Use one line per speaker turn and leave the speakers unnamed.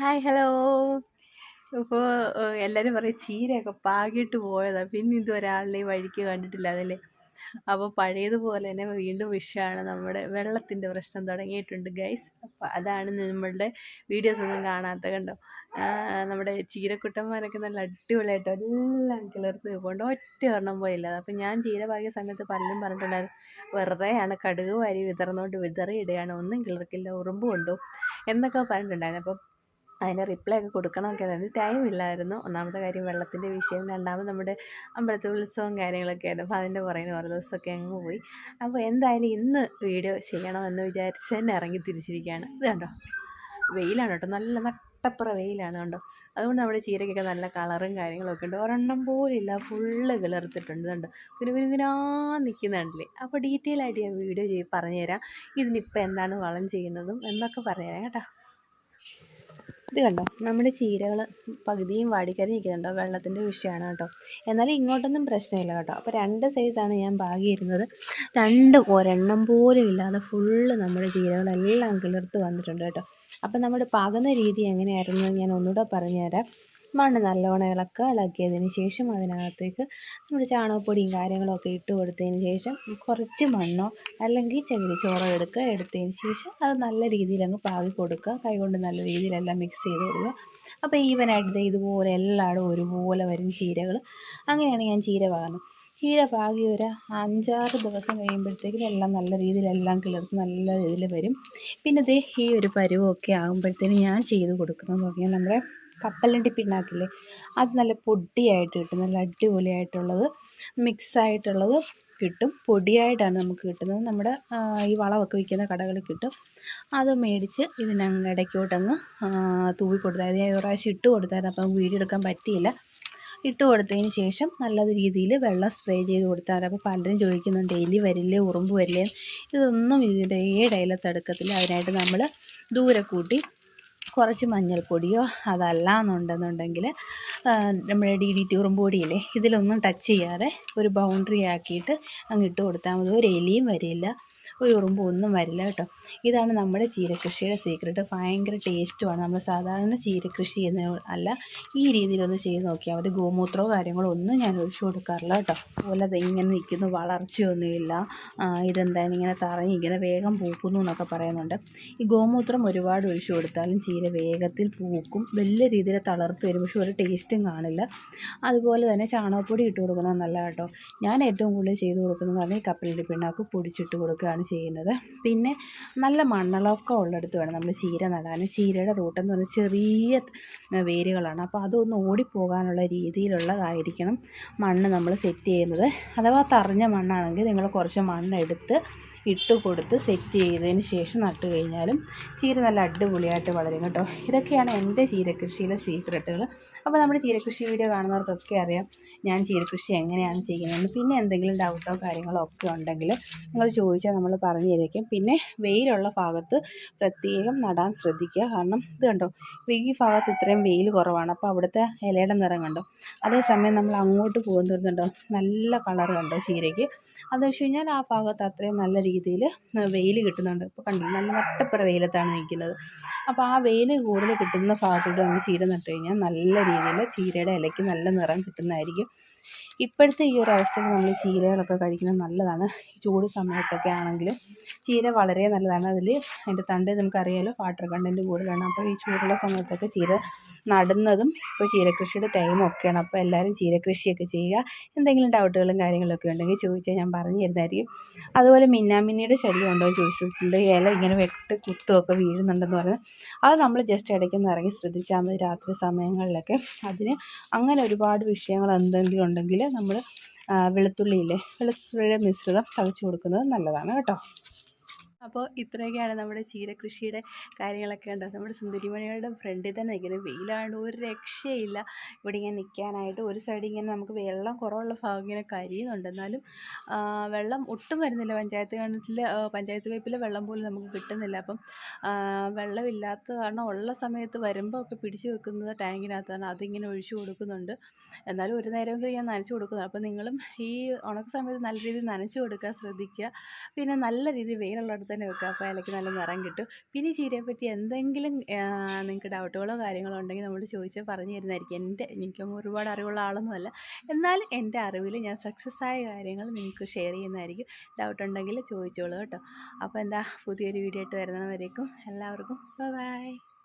Hi hello ഇപ്പോൾ എല്ലാവരും പറയും ചീരയൊക്കെ പാകിയിട്ട് പോയതാണ് പിന്നെ ഇതൊരാളുടെയും വഴിക്ക് കണ്ടിട്ടില്ല അതല്ലേ അപ്പോൾ പഴയതുപോലെ തന്നെ വീണ്ടും വിഷയമാണ് നമ്മുടെ വെള്ളത്തിന്റെ പ്രശ്നം തുടങ്ങിയിട്ടുണ്ട് ഗൈസ് അപ്പോൾ അതാണ് നമ്മളുടെ വീഡിയോസ് ഒന്നും കാണാത്ത കണ്ടോ? നമ്മുടെ ചീരക്കുട്ടന്മാരൊക്കെ നല്ല അടിപൊളിയായിട്ട് എല്ലാം കിളർത്ത് പോകണ്ട ഒറ്റ ഒരെണ്ണം പോയില്ല. അപ്പം ഞാൻ ചീര പാകിയ സമയത്ത് പലരും പറഞ്ഞിട്ടുണ്ടായിരുന്നു വെറുതെയാണ് കടുക് വാരി വിതർന്നുകൊണ്ട് വിതറി ഇടുകയാണ്. ഒന്നും കിളർക്കില്ല. ഉറുമ്പ് കൊണ്ടു എന്നൊക്കെ പറഞ്ഞിട്ടുണ്ടായിരുന്നു. അപ്പം അതിന്റെ റിപ്ലൈ ഒക്കെ കൊടുക്കണമൊക്കെ ആയിരുന്നു. ടൈം ഇല്ലായിരുന്നു. ഒന്നാമത്തെ കാര്യം വെള്ളത്തിന്റെ വിഷയം രണ്ടാമത് നമ്മുടെ അമ്പലത്തിൽ ഉത്സവം കാര്യങ്ങളൊക്കെ ആയിരുന്നു. അപ്പോൾ അതിന്റെ പുറകിൽ കുറേ ദിവസമൊക്കെ അങ്ങ് പോയി. അപ്പോൾ എന്തായാലും ഇന്ന് വീഡിയോ ചെയ്യണമെന്ന് വിചാരിച്ച് തന്നെ ഇറങ്ങി തിരിച്ചിരിക്കുകയാണ്. ഇത് കണ്ടോ? വെയിലാണ് കേട്ടോ. നല്ല നട്ടപ്പുറ വെയിലാണ് കണ്ടോ? അതുകൊണ്ട് നമ്മുടെ ചീരയ്ക്കൊക്കെ നല്ല കളറും കാര്യങ്ങളൊക്കെ ഉണ്ട്. ഒരെണ്ണം പോലില്ല. ഫുള്ള് കിളർത്തിട്ടുണ്ട് കണ്ടോ? കുരു കുരുകുനാ നിൽക്കുന്നുണ്ടല്ലേ അപ്പോൾ ഡീറ്റെയിൽ ആയിട്ട് ഞാൻ വീഡിയോ ചെയ്ത് പറഞ്ഞുതരാം. ഇതിനിപ്പോൾ എന്താണ് വളം ചെയ്യുന്നതും എന്നൊക്കെ പറഞ്ഞുതരാം കേട്ടോ. ഇത് കണ്ടോ? നമ്മുടെ ചീരകൾ പകുതിയും വാടിക്കരി നിൽക്കുന്നുണ്ടോ വെള്ളത്തിന്റെ വിഷയമാണ് കേട്ടോ. എന്നാലും ഇങ്ങോട്ടൊന്നും പ്രശ്നമില്ല കേട്ടോ. അപ്പോൾ രണ്ട് സൈസാണ് ഞാൻ പാകിയിരുന്നത് രണ്ട് ഒരെണ്ണം പോലും ഇല്ലാതെ ഫുള്ള് നമ്മുടെ ചീരകളെല്ലാം കിളിർത്ത് വന്നിട്ടുണ്ട് കേട്ടോ. അപ്പം നമ്മുടെ പാകുന്ന രീതി എങ്ങനെയായിരുന്നു? ഞാൻ ഒന്നുകൂടെ പറഞ്ഞുതരാം. മണ്ണ് നല്ലോണം ഇളക്കുക ഇളക്കിയതിന് ശേഷം അതിനകത്തേക്ക് നമ്മൾ ചാണകപ്പൊടിയും കാര്യങ്ങളൊക്കെ ഇട്ട് കൊടുത്തതിന് ശേഷം കുറച്ച് മണ്ണോ അല്ലെങ്കിൽ ചകിരിച്ചോറോ എടുക്കുക. എടുത്തതിന് ശേഷം അത് നല്ല രീതിയിൽ അങ്ങ് പാകി കൊടുക്കുക. കൈകൊണ്ട് നല്ല രീതിയിലെല്ലാം മിക്സ് ചെയ്ത് കൊടുക്കുക. അപ്പോൾ ഈവനായിട്ട് ഇതുപോലെ എല്ലായിടും ഒരുപോലെ വരും ചീരകൾ. അങ്ങനെയാണ് ഞാൻ ചീര പാകുന്നത് ചീര പാകി ഒരു അഞ്ചാറ് ദിവസം കഴിയുമ്പോഴത്തേക്കും എല്ലാം നല്ല രീതിയിലെല്ലാം കിളിർത്ത് നല്ല രീതിയിൽ വരും. പിന്നെ ദേ ഈ ഒരു പരുവമൊക്കെ ആകുമ്പോഴത്തേനും ഞാൻ ചെയ്ത് കൊടുക്കുന്നത് പറഞ്ഞാൽ നമ്മുടെ കപ്പലണ്ടി പിണ്ണാക്കില്ലേ? അത് നല്ല പൊടിയായിട്ട് കിട്ടും. നല്ല അടിപൊളിയായിട്ടുള്ളത് മിക്സായിട്ടുള്ളത് കിട്ടും. പൊടിയായിട്ടാണ് നമുക്ക് കിട്ടുന്നത്. നമ്മുടെ ഈ വളമൊക്കെ വിൽക്കുന്ന കടകളിൽ കിട്ടും. അത് മേടിച്ച് ഇതിനങ്ങ് ഇടയ്ക്കോട്ടങ്ങ് തൂവി കൊടുത്താൽ ഞാൻ ഒരു പ്രാവശ്യം ഇട്ട് കൊടുത്തായിരുന്നു അപ്പം വീഡിയോ എടുക്കാൻ പറ്റിയില്ല. ഇട്ട് കൊടുത്തതിന് ശേഷം നല്ല രീതിയിൽ വെള്ളം സ്പ്രേ ചെയ്ത് കൊടുത്താൽ അപ്പോൾ പലരും ചോദിക്കുന്നുണ്ട് എലി വരില്ലേ ഉറുമ്പ് വരില്ലേ? ഇതൊന്നും ഇതിന്റെ ഏടയിലത്തെടുക്കത്തില്ല അതിനായിട്ട് നമ്മൾ ദൂരെ കൂട്ടി കുറച്ച് മഞ്ഞൾപ്പൊടിയോ അതല്ല എന്നുണ്ടെന്നുണ്ടെങ്കിൽ നമ്മുടെ ഡി ഡി ടി ഉറുമ്പൊടിയില്ലേ ഇതിലൊന്നും ടച്ച് ചെയ്യാതെ ഒരു ബൗണ്ടറി ആക്കിയിട്ട് അങ്ങ് ഇട്ട് കൊടുത്താൽ മതി. ഒരു എലിയും വരില്ല. ഒരു ഉറുമ്പ് ഒന്നും വരില്ല കേട്ടോ. ഇതാണ് നമ്മുടെ ചീരകൃഷിയുടെ സീക്രട്ട് ഭയങ്കര ടേസ്റ്റുമാണ് നമ്മൾ സാധാരണ ചീരകൃഷി ചെയ്യുന്ന അല്ല ഈ രീതിയിലൊന്ന് ചെയ്ത് നോക്കിയാൽ മതി. ഗോമൂത്രമോ കാര്യങ്ങളോ ഒന്നും ഞാൻ ഒഴിച്ചു കൊടുക്കാറില്ല കേട്ടോ. അതുപോലെ അത് ഇങ്ങനെ നിൽക്കുന്നു വളർച്ചയൊന്നുമില്ല ഇതെന്തായാലും ഇങ്ങനെ തറഞ്ഞ് ഇങ്ങനെ വേഗം പൂക്കുന്നു എന്നൊക്കെ പറയുന്നുണ്ട്. ഈ ഗോമൂത്രം ഒരുപാട് ഒഴിച്ചു കൊടുത്താലും ചീര വേഗത്തിൽ പൂക്കും. വലിയ രീതിയിൽ തളർത്ത് വരും. പക്ഷെ ഒരു ടേസ്റ്റും കാണില്ല. അതുപോലെ തന്നെ ചാണകപ്പൊടി ഇട്ട് കൊടുക്കുന്നത് നല്ല കേട്ടോ. ഞാൻ ഏറ്റവും കൂടുതൽ ചെയ്ത് കൊടുക്കുന്നത് പറഞ്ഞാൽ കപ്പലണ്ടി പിണ്ണാക്ക് പൊടിച്ചിട്ട് കൊടുക്കുകയാണ് ചെയ്യുന്നത്. പിന്നെ നല്ല മണ്ണളൊക്കെ ഉള്ളിടത്ത് വേണം നമ്മൾ ചീര നടാൻ. ചീരയുടെ റൂട്ടെന്ന് പറഞ്ഞാൽ ചെറിയ വേരുകളാണ്. അപ്പോൾ അതൊന്ന് ഓടിപ്പോകാനുള്ള രീതിയിലുള്ളതായിരിക്കണം മണ്ണ് നമ്മൾ സെറ്റ് ചെയ്യുന്നത്. അഥവാ തറഞ്ഞ മണ്ണാണെങ്കിൽ നിങ്ങൾ കുറച്ച് മണ്ണെടുത്ത് ഇട്ട് കൊടുത്ത് സെറ്റ് ചെയ്തതിന് ശേഷം നട്ട് കഴിഞ്ഞാലും ചീര നല്ല അടിപൊളിയായിട്ട് വളരും കേട്ടോ. ഇതൊക്കെയാണ് എന്റെ ചീരകൃഷിയിലെ സീക്രട്ടുകൾ അപ്പോൾ നമ്മുടെ ചീരകൃഷി വീഡിയോ കാണുന്നവർക്കൊക്കെ അറിയാം ഞാൻ ചീരകൃഷി എങ്ങനെയാണ് ചെയ്യുന്നതെന്ന്. പിന്നെ എന്തെങ്കിലും ഡൗട്ടോ കാര്യങ്ങളോ ഒക്കെ ഉണ്ടെങ്കിൽ നിങ്ങൾ ചോദിച്ചാൽ നമ്മൾ പറഞ്ഞു തരയ്ക്കും പിന്നെ വെയിലുള്ള ഭാഗത്ത് പ്രത്യേകം നടാൻ ശ്രദ്ധിക്കുക. കാരണം ഇത് കണ്ടോ ഈ ഭാഗത്ത് ഇത്രയും വെയിൽ കുറവാണ്. അപ്പോൾ അവിടുത്തെ ഇലയുടെ നിറം കണ്ടോ? അതേസമയം നമ്മൾ അങ്ങോട്ട് പോകുന്നുണ്ടോ നല്ല കളർ കണ്ടോ ചീരയ്ക്ക്? അതെന്ന് വെച്ച് കഴിഞ്ഞാൽ ആ ഭാഗത്ത് അത്രയും നല്ല രീതിയിൽ വെയിൽ കിട്ടുന്നുണ്ട്. ഇപ്പോൾ കണ്ടില്ല? നല്ല വട്ടപ്പുറ വെയിലത്താണ് നിൽക്കുന്നത്. അപ്പോൾ ആ വെയിൽ കൂടുതൽ കിട്ടുന്ന ഭാഗത്തോട്ട് നമ്മൾ ചീര നട്ട് കഴിഞ്ഞാൽ നല്ല രീതിയിൽ ചീരയുടെ ഇലയ്ക്ക് നല്ല നിറം കിട്ടുന്നതായിരിക്കും. ഇപ്പോഴത്തെ ഈ ഒരു അവസ്ഥയിൽ നമ്മൾ ചീരകളൊക്കെ കഴിക്കുന്നത് നല്ലതാണ്. ചൂട് സമയത്തൊക്കെ ആണെങ്കിൽ ചീര വളരെ നല്ലതാണ്. അതിൽ അതിന്റെ തണ്ട് നമുക്കറിയാലോ വാട്ടർ കണ്ടന്റ് കൂടുതലാണ്. അപ്പോൾ ഈ ചൂടുള്ള സമയത്തൊക്കെ ചീര നടുന്നതും ഇപ്പോൾ ചീരകൃഷിയുടെ ടൈം ഒക്കെയാണ്. അപ്പോൾ എല്ലാവരും ചീരകൃഷിയൊക്കെ ചെയ്യുക. എന്തെങ്കിലും ഡൗട്ടുകളും കാര്യങ്ങളൊക്കെ ഉണ്ടെങ്കിൽ ചോദിച്ചാൽ ഞാൻ പറഞ്ഞു തരുന്നതായിരിക്കും. അതുപോലെ മിന്നാമിന്നിയുടെ ശല്യം ഉണ്ടോ എന്ന് ചോദിച്ചിട്ടുണ്ട്. ഇല ഇങ്ങനെ വെട്ട് കുത്തുമൊക്കെ വീഴുന്നുണ്ടെന്ന് പറഞ്ഞ്. അത് നമ്മൾ ജസ്റ്റ് ഇടയ്ക്കൊന്ന് ഇറങ്ങി ശ്രദ്ധിച്ചാൽ മതി രാത്രി സമയങ്ങളിലൊക്കെ. അതിന് അങ്ങനെ ഒരുപാട് വിഷയങ്ങൾ എന്തെങ്കിലും ഉണ്ടെങ്കിൽ നമ്മൾ വെളുത്തുള്ളിയില്ലേ? വെളുത്തുള്ളിയുടെ മിശ്രിതം തളിച്ചു കൊടുക്കുന്നത് നല്ലതാണ് കേട്ടോ. അപ്പോൾ ഇത്രയൊക്കെയാണ് നമ്മുടെ ചീരകൃഷിയുടെ കാര്യങ്ങളൊക്കെ ഉണ്ട് നമ്മുടെ സുന്ദരിമണിയുടെ ഫ്രണ്ടിൽ തന്നെ നിൽക്കുന്നത് വെയിലാണ്ട് ഒരു രക്ഷയില്ല. ഇവിടെ ഇങ്ങനെ നിൽക്കാനായിട്ട് ഒരു സൈഡ് ഇങ്ങനെ നമുക്ക് വെള്ളം കുറവുള്ള ഭാഗം ഇങ്ങനെ കരിയുന്നുണ്ട്. എന്നാലും വെള്ളം ഒട്ടും വരുന്നില്ല. പഞ്ചായത്ത് കിണറ്റിൽ പഞ്ചായത്ത് പൈപ്പിൽ വെള്ളം പോലും നമുക്ക് കിട്ടുന്നില്ല. അപ്പം വെള്ളമില്ലാത്ത കാരണം ഉള്ള സമയത്ത് വരുമ്പോൾ ഒക്കെ പിടിച്ച് വെക്കുന്നത് ടാങ്കിനകത്താണ് അതിങ്ങനെ ഒഴിച്ചു കൊടുക്കുന്നുണ്ട്. എന്നാലും ഒരു നേരം ഞാൻ നനച്ചു കൊടുക്കുന്നു. അപ്പോൾ നിങ്ങളും ഈ ഉണക്ക സമയത്ത് നല്ല രീതിയിൽ നനച്ചു കൊടുക്കാൻ ശ്രദ്ധിക്കുക. പിന്നെ നല്ല രീതിയിൽ വെയിലുള്ളിടത്ത് തന്നെ വെക്കുക. അപ്പോൾ ഇലയ്ക്ക് നല്ല നിറം കിട്ടും. പിന്നെ ചീരയെ പറ്റി എന്തെങ്കിലും നിങ്ങൾക്ക് ഡൗട്ടുകളോ കാര്യങ്ങളോ ഉണ്ടെങ്കിൽ നമ്മൾ ചോദിച്ചാൽ പറഞ്ഞു തരുന്നതായിരിക്കും എന്റെ എനിക്കും ഒരുപാട് അറിവുള്ള ആളൊന്നുമല്ല. എന്നാലും എന്റെ അറിവിൽ ഞാൻ സക്സസ് ആയ കാര്യങ്ങൾ നിങ്ങൾക്ക് ഷെയർ ചെയ്യുന്നതായിരിക്കും. ഡൗട്ട് ഉണ്ടെങ്കിൽ ചോദിച്ചോളൂ കേട്ടോ. അപ്പോൾ എന്താ പുതിയൊരു വീഡിയോ ആയിട്ട് വരുന്നവരേക്കും എല്ലാവർക്കും. ബൈ